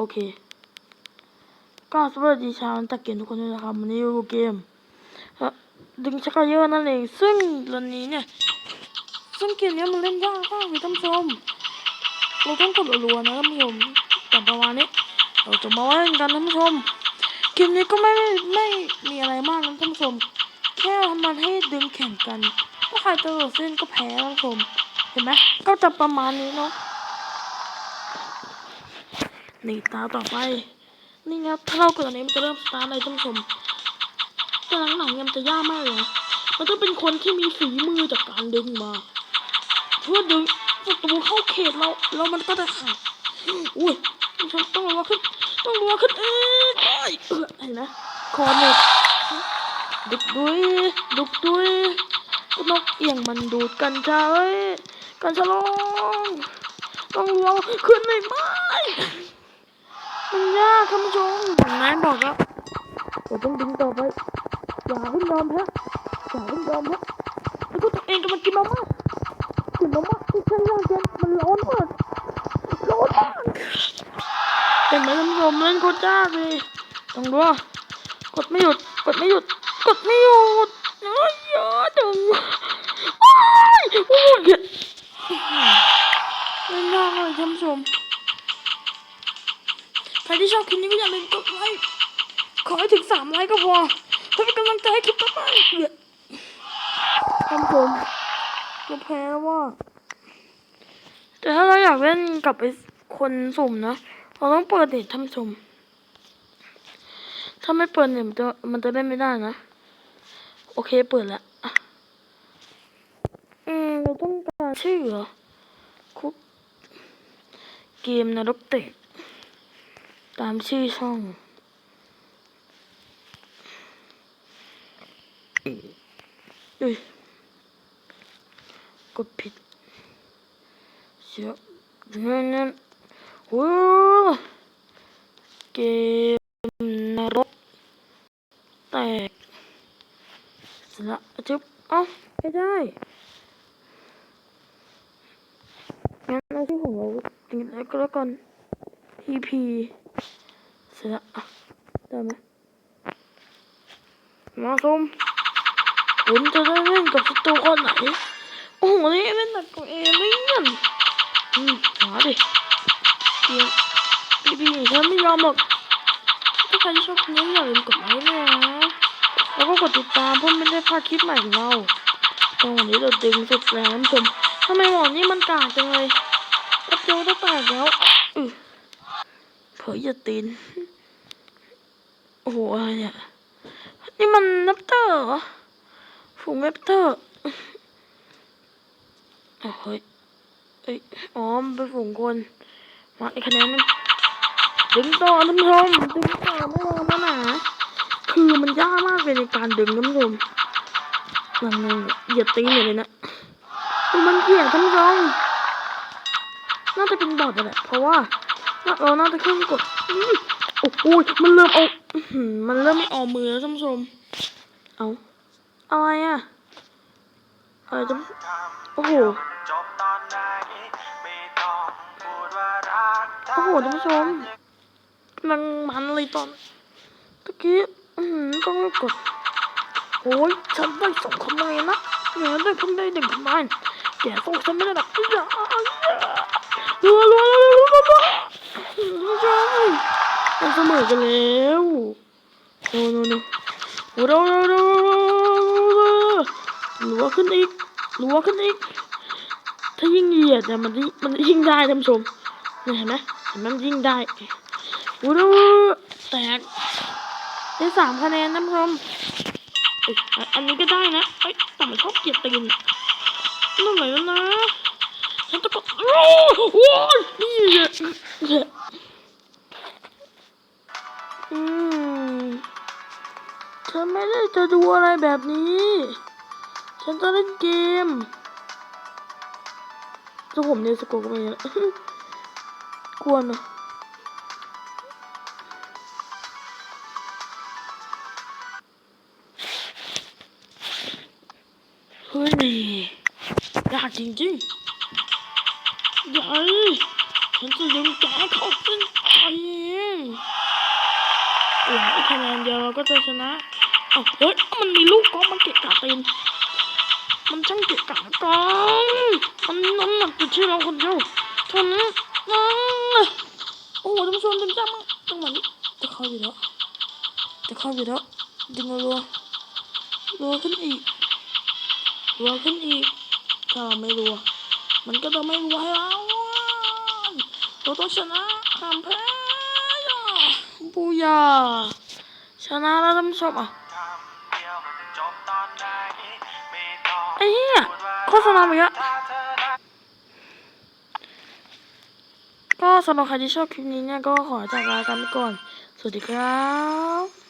โอเค ก็สวัสดีชาวตะเกียนทุกคนด้วยนะครับวันนี้อยู่เกมดึงชักเยอร์นั่นเอง ซึ่งตอนนี้เนี่ย ซึ่งเกมนี้มันเล่นยากมากเลยท่านผู้ชมเราต้องกดรัวๆนะท่านผู้ชมแต่ประมาณนี้ เราจะมาเล่นกันท่านผู้ชมเกมนี้ก็ไม่ไม่มีอะไรมากนะท่านผู้ชม แค่ทำมันให้ดึงแข่งกัน ถ้าใครจะโดดเส้นก็แพ้ท่านผู้ชม เห็นไหมก็จะประมาณนี้เนาะ นี่ตาต่อไป นี่ครับถ้าเรากดอันนี้มันจะเริ่มสตาร์ทเลยท่านผู้ชมแต่หลังๆเนี่ยมันจะยากมากเลยมันต้องเป็นคนที่มีฝีมือจากการดึงมา เพื่อดึงศัตรูเข้าเขตเราแล้วมันก็จะขาดอุ้ยฉันต้องรัวขึ้น ต้องรัวขึ้นเอ้ยโอ้ยเห็นไหมคอเน็ตดุกดุยดุกดุยนกเอียงมันดูดกันชาเอ้ยกันชะลอง ต้องรัวขึ้นไม่ไหม มันยากท่านผู้ชมนายบอกแล้วเราต้องดึงต่อไปอย่าเพิ่งยอมแพ้อย่าเพิ่งยอมแพ้แล้วก็ตัวเองกำลังกินมาม่ากินมาม่าที่ใช้ย่างเย็นมันร้อนมากร้อนมากเห็นไหมท่านผู้ชมเล่นโคตรยากเลยต้องดูว่ากดไม่หยุดกดไม่หยุดกดไม่หยุดเอ้ยเยอะจังโอ้ยโอ้ยเล่นยากเลยท่านผู้ชมใครที่ชอบคลิปนี้ก็อย่าลืมกดไลค์ขอให้ถึงสามไลค์ก็พอเพื่อเป็นกำลังใจให้คลิปต่อไปเพื่อท่านผมจะแพ้แล้วว่า แต่ถ้าเราอยากเล่นกับไอ้คนสุ่มนะ เราต้องเปิดเน็ตท่านผู้ชมถ้าไม่เปิดเน็ตมันจะมันจะเล่นไม่ได้นะ โอเคเปิดแล้วอะอืมเราต้องการชื่อเหรอคุกเกมนรกเตะ ตามชื่อช่องอุ้ยกดผิดเสียเงินเงินโอ้เกมนรกแตกสละจึ๊บเอ้าไม่ได้งั้นเอาชื่อของเราจริงแล้วก็แล้วกัน EP เสร็จละอะได้ไหมมาชมคุณจะได้เล่นกับศัตรูคนไหน โอ้โหนี่เล่นกับเอเลี่ยนอืมมาดิเกม EP ของฉันไม่ยอมหรอกถ้าใครชอบคลิปนี้อย่าลืมกดไลค์ด้วยนะแล้วก็กดติดตามเพื่อไม่ได้พลาดคลิปใหม่ของเราตอนนี้เราดึงสุดแรงท่านผู้ชมทำไมหมอนี่มันกากจังเลยกระโจนจะแตกแล้วเผยอย่าตีน อ้โหอะไรเนี่ย นี่มันนับเตอร์เหรอฝูงนับเตอร์อ้าวเฮ้ยเอ้ยอ๋อมันเป็นฝูงคน มาอีกคะแนนหนึงดึงต่อนผู้ชมดึงต่อไม่รอนะหนาคือมันยากมากเลยในการดึงนผู้ชมยังไงเนี่ยเหยียดตีนเลยนะมันเหยียดท่านผู้ชมน่าจะเป็นบอทแหละเพราะว่าเราน่าจะขึ้นกด โอ้โหมันเริ่มเอาอื้อหือมันเริ่มไม่ออกมือแล้วท่านผู้ชม เอาอะไรอะอะไรจะโอ้โหจบตอนไหนไม่ต้องพูดว่ารักโอ้โหท่านผู้ชมมันมันเลยตอนตะกี้อือหือต้องกดโอ้ยฉันได้สองคะแนนนะเหนือได้เพิ่งได้หนึ่งคะแนนแกต้องฉันไม่ได้หรอกอย่ารัวรัวรัวรัวรัวรัวท่านผู้ชมมัน เสมอกันแล้วโน่โน่โน่โน่โน่โน่รัวขึ้นอีกรัวขึ้นอีก ถ้ายิ่งเหยียดเนี่ยมันมันยิ่งได้ท่านผู้ชมเห็นไหมเห็นไหมมันยิ่งได้อู้ดูแตกได้สามคะแนนท่านผู้ชมเอ้ยอะอันนี้ก็ได้นะเอ้ยแต่มันชอบเกียดตีนนั่นไหนแล้วนะฉันจะกดโอ้โหนี่เนี่ยเนี่ย อืม ฉันไม่ได้จะดูอะไรแบบนี้ ฉันจะเล่นเกมถ้าผมเนี่ยสะกดก็ไม่เยอะกวนเนอะเฮ้ยยากจริงๆใหญ่ฉังแกเข้าเส้นชัยเอง คะแนนเดียวเรา ก็จะชนะเอ้าเฮ้ยมันมีลูกกอล์ฟมันเกะกะตีนมันช่างเกะกะกองมันน้ำหนักอยู่ที่เราคนเดียวท่านั้นะโอ้โหท่านผู้ชมเต็มจ้ามากจังหวะนี้จะเข้าอยู่แล้วจะเข้าอยู่แล้วดึงรัวรัวขึ้นอีกรัวขึ้นอีกถ้าเราไม่รัวมันก็จะไม่รัวให้เราเราต้องชนะห้ามแพ้บูยา ชนะแล้วท่านผู้ชมอะคำเดียวจบตอนไหนไม่ต้องไอ้เหี้ยพูดว่าโฆษณาไปแล้วถ้าเธอนั้นก็สำหรับใครที่ชอบคลิปนี้เนี่ยก็ขอจากลากันไปก่อน สวัสดีครับ